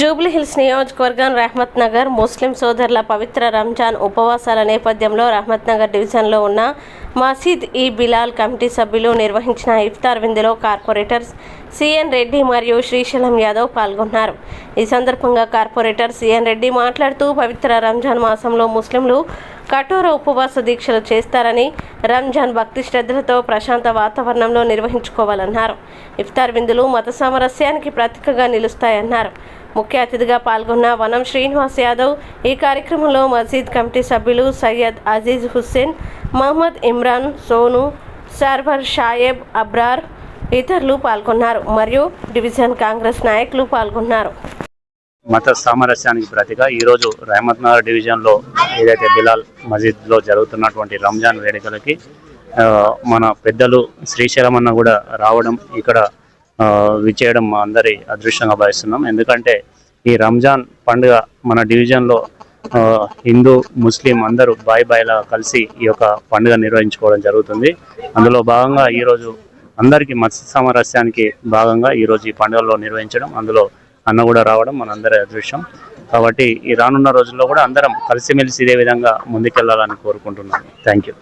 జూబ్లీహిల్స్ నియోజకవర్గం రహమత్ నగర్ ముస్లిం సోదరుల పవిత్ర రంజాన్ ఉపవాసాల నేపథ్యంలో రహమత్ నగర్ డివిజన్లో ఉన్న మసీద్ ఈ బిలాల్ కమిటీ సభ్యులు నిర్వహించిన ఇఫ్తార్ విందులో కార్పొరేటర్స్ సిఎన్ రెడ్డి మరియు శ్రీశైలం యాదవ్ పాల్గొన్నారు. ఈ సందర్భంగా కార్పొరేటర్ సిఎన్ రెడ్డి మాట్లాడుతూ పవిత్ర రంజాన్ మాసంలో ముస్లింలు కఠోర ఉపవాస దీక్షలు చేస్తారని రంజాన్ భక్తి శ్రద్ధలతో ప్రశాంత వాతావరణంలో నిర్వహించుకోవాలన్నారు. ఇఫ్తార్ విందులు మత సామరస్యానికి ప్రతీకగా నిలుస్తాయన్నారు. ముఖ్య అతిథిగా పాల్గొన్న వనం శ్రీనివాస్ యాదవ్ ఈ కార్యక్రమంలో మసీద్ కమిటీ సభ్యులు సయ్యద్ అజీజ్ హుస్సేన్ మహమ్మద్ ఇమ్రాన్ సోను సర్వర్ షాయబ్ అబ్రార్ ఇతరులు పాల్గొన్నారు మరియు డివిజన్ కాంగ్రెస్ నాయకులు పాల్గొన్నారు. మత సామరస్యానికి ప్రతిగా ఈరోజు రహమత్ నగర్ డివిజన్లో ఏదైతే బిలాల్ మసీద్లో జరుగుతున్నటువంటి రంజాన్ వేడుకలకి మన పెద్దలు శ్రీశైలం అన్న కూడా రావడం ఇక్కడ విచేయడం మా అందరి అదృష్టంగా భావిస్తున్నాం. ఎందుకంటే ఈ రంజాన్ పండుగ మన డివిజన్లో హిందూ ముస్లిం అందరూ బాయ్ బాయ్లా కలిసి ఈ యొక్క పండుగ నిర్వహించుకోవడం జరుగుతుంది. అందులో భాగంగా ఈరోజు అందరికీ మత్స్య సామరస్యానికి భాగంగా ఈరోజు ఈ పండుగలో నిర్వహించడం అందులో అన్న కూడా రావడం మనందరి అదృష్టం. కాబట్టి ఈ రానున్న రోజుల్లో కూడా అందరం కలిసిమెలిసి ఇదే విధంగా ముందుకెళ్ళాలని కోరుకుంటున్నాను. Thank you